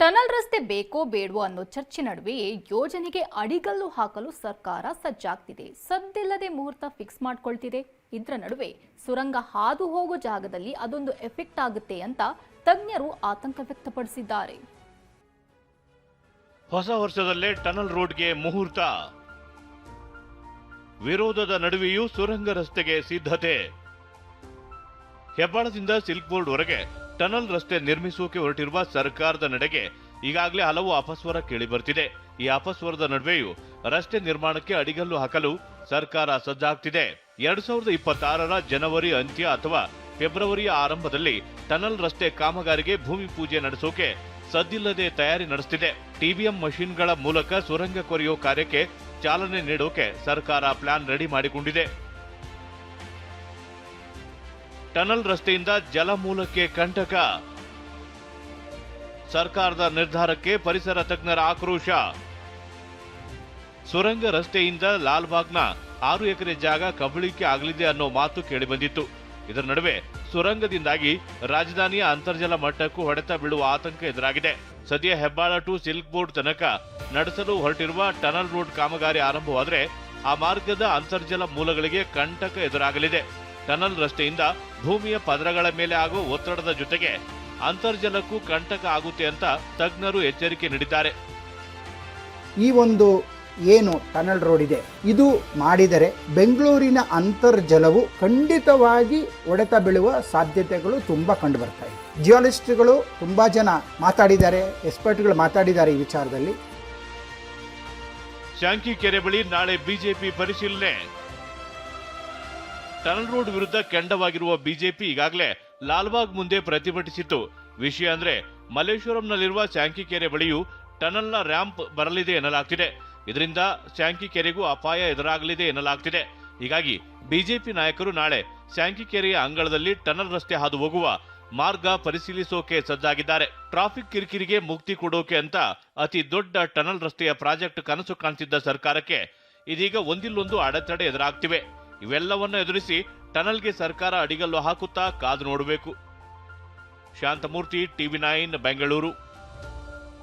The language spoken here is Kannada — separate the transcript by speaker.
Speaker 1: ಟನಲ್ ರಸ್ತೆ ಬೇಕೋ ಬೇಡವೋ ಅನ್ನೋ ಚರ್ಚೆ ನಡುವೆಯೇ ಯೋಜನೆಗೆ ಅಡಿಗಲ್ಲು ಹಾಕಲು ಸರ್ಕಾರ ಸಜ್ಜಾಗ್ತಿದೆ. ಸದ್ದಿಲ್ಲದೆ ಮುಹೂರ್ತ ಫಿಕ್ಸ್ ಮಾಡ್ಕೊಳ್ತಿದೆ. ಇದರ ನಡುವೆ ಸುರಂಗ ಹಾದು ಹೋಗೋ ಜಾಗದಲ್ಲಿ ಅದೊಂದು ಎಫೆಕ್ಟ್ ಆಗುತ್ತೆ ಅಂತ ತಜ್ಞರು ಆತಂಕ ವ್ಯಕ್ತಪಡಿಸಿದ್ದಾರೆ.
Speaker 2: ಹೊಸ ವರ್ಷದಲ್ಲೇ ಟನಲ್ ರೋಡ್ಗೆ ಮುಹೂರ್ತ. ವಿರೋಧದ ನಡುವೆಯೂ ಸುರಂಗ ರಸ್ತೆಗೆ ಸಿದ್ಧತೆ. ಹೆಬ್ಬಾಳದಿಂದ ಸಿಲ್ಕ್ ಬೋರ್ಡ್ ವರೆಗೆ ಟನಲ್ ರಸ್ತೆ ನಿರ್ಮಿಸೋಕೆ ಹೊರಟಿರುವ ಸರ್ಕಾರದ ನಡೆಗೆ ಈಗಾಗಲೇ ಹಲವು ಅಪಸ್ವರ ಕೇಳಿಬರ್ತಿದೆ. ಈ ಅಪಸ್ವರದ ನಡುವೆಯೂ ರಸ್ತೆ ನಿರ್ಮಾಣಕ್ಕೆ ಅಡಿಗಲ್ಲು ಹಾಕಲು ಸರ್ಕಾರ ಸಜ್ಜಾಗ್ತಿದೆ. ಎರಡ್ ಸಾವಿರದ ಇಪ್ಪತ್ತಾರರ ಜನವರಿ ಅಂತ್ಯ ಅಥವಾ ಫೆಬ್ರವರಿಯ ಆರಂಭದಲ್ಲಿ ಟನಲ್ ರಸ್ತೆ ಕಾಮಗಾರಿಗೆ ಭೂಮಿ ಪೂಜೆ ನಡೆಸೋಕೆ ಸದ್ದಿಲ್ಲದೆ ತಯಾರಿ ನಡೆಸುತ್ತಿದೆ ಟಿಬಿಎಂ ಮಷಿನ್ಗಳ ಮೂಲಕ ಸುರಂಗ ಕೊರೆಯುವ ಕಾರ್ಯಕ್ಕೆ ಚಾಲನೆ ನೀಡೋಕೆ ಸರ್ಕಾರ ಪ್ಲಾನ್ ರೆಡಿ ಮಾಡಿಕೊಂಡಿದೆ. ಟನಲ್ ರಸ್ತೆಯಿಂದ ಜಲಮೂಲಕ್ಕೆ ಕಂಟಕ. ಸರ್ಕಾರದ ನಿರ್ಧಾರಕ್ಕೆ ಪರಿಸರ ತಜ್ಞರ ಆಕ್ರೋಶ. ಸುರಂಗ ರಸ್ತೆಯಿಂದ ಲಾಲ್ಬಾಗ್ನ ಆರು ಎಕರೆ ಜಾಗ ಕಬಳಿಕೆ ಆಗಲಿದೆ ಅನ್ನೋ ಮಾತು ಕೇಳಿಬಂದಿತ್ತು. ಇದರ ನಡುವೆ ಸುರಂಗದಿಂದಾಗಿ ರಾಜಧಾನಿಯ ಅಂತರ್ಜಲ ಮಟ್ಟಕ್ಕೂ ಹೊಡೆತ ಬೀಳುವ ಆತಂಕ ಎದುರಾಗಿದೆ. ಸದ್ಯ ಹೆಬ್ಬಾಳ ಟು ಸಿಲ್ಕ್ ಬೋರ್ಡ್ ತನಕ ನಡೆಸಲು ಹೊರಟಿರುವ ಟನಲ್ ರೋಡ್ ಕಾಮಗಾರಿ ಆರಂಭವಾದರೆ ಆ ಮಾರ್ಗದ ಅಂತರ್ಜಲ ಮೂಲಗಳಿಗೆ ಕಂಟಕ ಎದುರಾಗಲಿದೆ. ಟನಲ್ ರಸ್ತೆಯಿಂದ ಭೂಮಿಯ ಪದರಗಳ ಮೇಲೆ ಆಗುವ ಒತ್ತಡದ ಜೊತೆಗೆ ಅಂತರ್ಜಲಕ್ಕೂ ಕಂಟಕ ಆಗುತ್ತೆ ಅಂತ ತಜ್ಞರು ಎಚ್ಚರಿಕೆ ನೀಡಿದ್ದಾರೆ.
Speaker 3: ಈ ಒಂದು ಏನು ಟನಲ್ ರೋಡ್ ಇದೆ ಇದು ಮಾಡಿದರೆ ಬೆಂಗಳೂರಿನ ಅಂತರ್ಜಲವು ಖಂಡಿತವಾಗಿ ಒಡೆತ ಬೀಳುವ ಸಾಧ್ಯತೆಗಳು ತುಂಬ ಕಂಡುಬರ್ತಾ ಇದೆ. ಜಿಯಾಲಜಿಸ್ಟ್ಗಳು ತುಂಬ ಜನ ಮಾತಾಡಿದ್ದಾರೆ ಎಕ್ಸ್ಪರ್ಟ್ಗಳು ಮಾತಾಡಿದ್ದಾರೆ ಈ ವಿಚಾರದಲ್ಲಿ.
Speaker 2: ಶಾಂಕಿ ಕೆರೆ ಬಳಿ ನಾಳೆ ಬಿಜೆಪಿ ಪರಿಶೀಲನೆ. ಟನಲ್ ರೋಡ್ ವಿರುದ್ಧ ಕೆಂಡವಾಗಿರುವ ಬಿಜೆಪಿ ಈಗಾಗಲೇ ಲಾಲ್ಬಾಗ್ ಮುಂದೆ ಪ್ರತಿಭಟಿಸಿತ್ತು. ವಿಷಯ ಅಂದ್ರೆ ಮಲ್ಲೇಶ್ವರಂನಲ್ಲಿರುವ ಶಾಂಕಿ ಕೆರೆ ಬಳಿಯೂ ಟನಲ್ನ ರ್ಯಾಂಪ್ ಬರಲಿದೆ ಎನ್ನಲಾಗ್ತಿದೆ. ಇದರಿಂದ ಶ್ಯಾಂಕಿಕೆರೆಗೂ ಅಪಾಯ ಎದುರಾಗಲಿದೆ ಎನ್ನಲಾಗ್ತಿದೆ. ಹೀಗಾಗಿ ಬಿಜೆಪಿ ನಾಯಕರು ನಾಳೆ ಶಾಂಕಿ ಕೆರೆಯ ಅಂಗಳದಲ್ಲಿ ಟನಲ್ ರಸ್ತೆ ಹಾದು ಹೋಗುವ ಮಾರ್ಗ ಪರಿಶೀಲಿಸೋಕೆ ಸಜ್ಜಾಗಿದ್ದಾರೆ. ಟ್ರಾಫಿಕ್ ಕಿರಿಕಿರಿಗೆ ಮುಕ್ತಿ ಕೊಡೋಕೆ ಅಂತ ಅತಿ ದೊಡ್ಡ ಟನಲ್ ರಸ್ತೆಯ ಪ್ರಾಜೆಕ್ಟ್ ಕನಸು ಕಾಣ್ತಿದ್ದ ಸರ್ಕಾರಕ್ಕೆ ಇದೀಗ ಒಂದಿಲ್ಲೊಂದು ಅಡೆತಡೆ ಎದುರಾಗ್ತಿವೆ. ಇವೆಲ್ಲವನ್ನ ಎದುರಿಸಿ ಟನಲ್ಗೆ ಸರ್ಕಾರ ಅಡಿಗಲ್ಲು ಹಾಕುತ್ತಾ ಕಾದು ನೋಡಬೇಕು. Shanthamurthy TV nine Bengaluru.